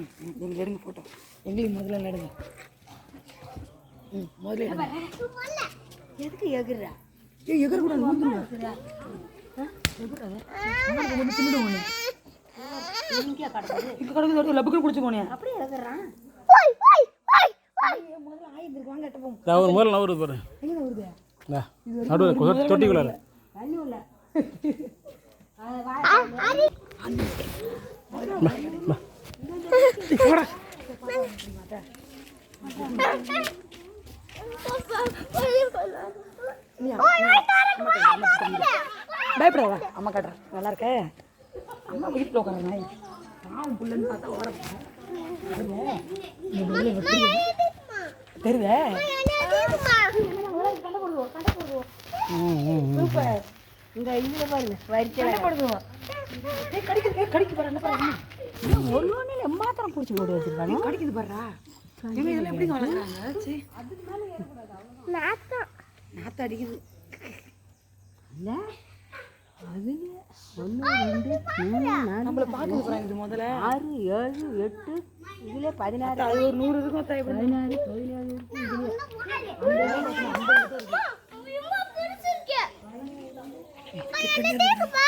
எங்களுக்கு எடுங்க ஃபோட்டோ எங்களுக்கு முதல்ல நடுங்க. ம் முதல்ல எடுங்க. எதுக்கு எகுறா? ஏய் எகர் கூட இப்போ கிடக்குது ஒரு லப்புக்கு பிடிச்சி போனே அப்படியே நான் ஒரு முதல்ல நவருது பாரு. எங்கே வருது நடுவில் தொட்டிக்குள்ளார தண்ணி பயப்படாத. அம்மா காட்டுறேன் நல்லா இருக்க? அம்மா வீட்டில் உட்கார நாய் பாவம் புள்ளன்னு பார்த்தா ஓர தெரியுதே? இந்த இதுல பாருங்க. வரிச்சல ஏய் கடிக்கு பாரு என்ன ஒரு ஒன்றில் எம்மாத்திரம் பிடிச்சி போட்டு வச்சிருக்காங்க. கடிக்குது இதெல்லாம் வளர்க்குறாங்க? சரி நாத்தம். அடிக்குது. இல்ல? அது ஒன்று ரெண்டு மூணு நாலு நம்மள பார்க்குது பாருங்க இது முதல்ல. ஆறு ஏழு எட்டு இதுல பதினாறு. அது ஒரு நூறு இருக்கும் தாய் எப்படி? பதினாறு இதுல